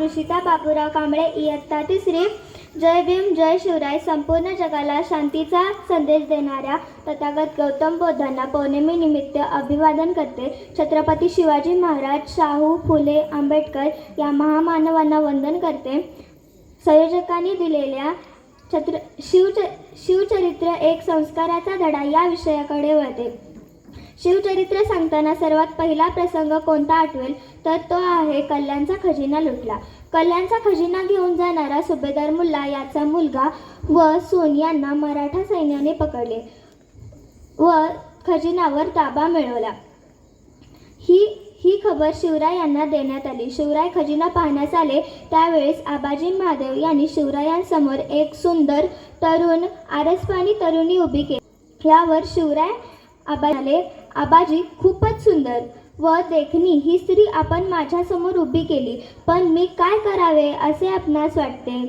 ऋषिता बापूराव कांबळे इयत्ता तिसरी. जय भीम जय शिवराय संपूर्ण जगाला शांतीचा संदेश देणाऱ्या तथागत गौतम बुद्धांना पौर्णिमेनिमित्त अभिवादन करते छत्रपती शिवाजी महाराज शाहू फुले आंबेडकर या महामानवांना वंदन करते. संयोजकांनी दिलेल्या छत्र शिवच शिवचरित्र एक संस्काराचा धडा या विषयाकडे वळते. शिवचरित्र सांगताना सर्वात पहिला प्रसंग कोणता आठवेल? तर तो आहे कल्याणचा खजिना लुटला. कल्याणचा खजिना घेऊन जाणारा सुभेदार मुल्ला याचा मुलगा व सून यांना मराठा सैन्याने पकडले व खजिनावर ताबा मिळवला. ही ही खबर शिवराय यांना देण्यात आली. शिवराय खजिना पाहण्यास आले त्यावेळेस आबाजी महादेव यांनी शिवरायांसमोर एक सुंदर तरुण आरसपाणी तरुणी उभी केली. यावर शिवराय आबा आबाजी खूपच सुंदर व देखणी ही स्त्री आपण माझ्यासमोर उभी केली. पण मी काय करावे असे आपणास वाटते?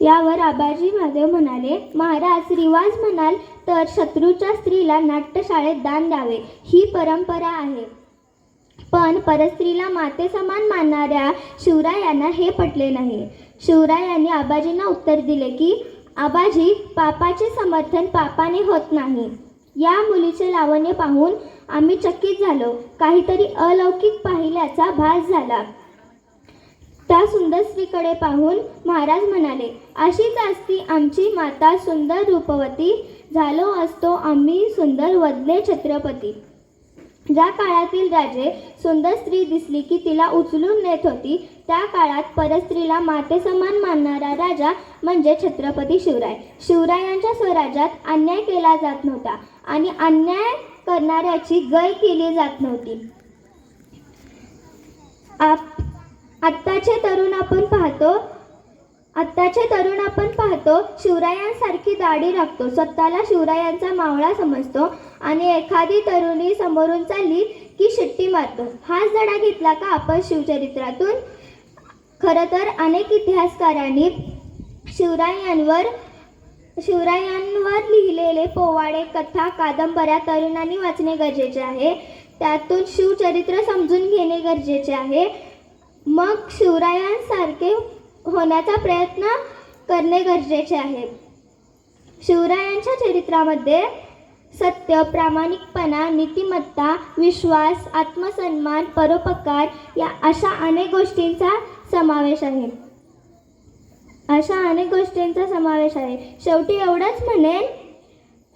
यावर आबाजी महादेव म्हणाले महाराज रिवाज म्हणाल तर शत्रूच्या स्त्रीला नाट्यशाळेत दान द्यावे. ही परंपरा आहे. पण परस्त्रीला माते समान मानणाऱ्या शिवरायांना हे पटले नाही. शिवरायांनी आबाजींना उत्तर दिले की आबाजी पापाचे समर्थन पापाने होत नाही. या मुलीचे लावण्य पाहून आम्ही चकित झालो. काहीतरी अलौकिक पाहिल्याचा भास झाला. त्या सुंदर स्त्रीकडे पाहून महाराज म्हणाले अशीच असती आमची माता सुंदर रूपवती झालो असतो आम्ही सुंदर वदले छत्रपती. ज्या काळातील राजे सुंदर स्त्री दिसली की तिला उचलून नेत होती त्या काळात परस्त्रीला माते समान मानणारा राजा म्हणजे छत्रपती शिवराय. शिवरायांच्या स्वराज्यात अन्याय केला जात नव्हता. आणि अन्याय करणाऱ्याची गय केली जात नव्हती. आप आत्ताचे तरुण आपण पाहतो आत्ताचे तरुण आपण पाहतो शिवरायांसारखी दाढी राखतो स्वतःला शिवरायांचा मावळा समजतो आणि एखादी तरुणी समोरून चालली की शिट्टी मारतो. हाच धडा घेतला का आपण शिवचरित्रातून? खरं तर अनेक इतिहासकारांनी शिवरायांवर शिवरायांवर लिहिलेले पोवाडे कथा कादंबऱ्या तरुणांनी वाचणे गरजेचे आहे. त्यातून शिवचरित्र समजून घेणे गरजेचे आहे. मग शिवरायांसारखे होण्याचा प्रयत्न करणे गरजेचे आहे. शिवरायांच्या चरित्रामध्ये सत्य प्रामाणिकपणा नीतिमत्ता विश्वास आत्मसन्मान परोपकार या अशा अनेक गोष्टींचा समावेश आहे. अशा अनेक गोष्टींचा समावेश आहे. शेवटी एवढंच म्हणेन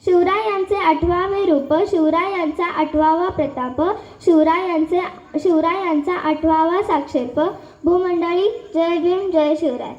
शिवरायांचे आठवावे रूप शिवरायांचा आठवावा प्रताप शिवरायांचे शिवरायांचा आठवावा साक्षेप. भूमंडळी जय भीम जय शिवराय.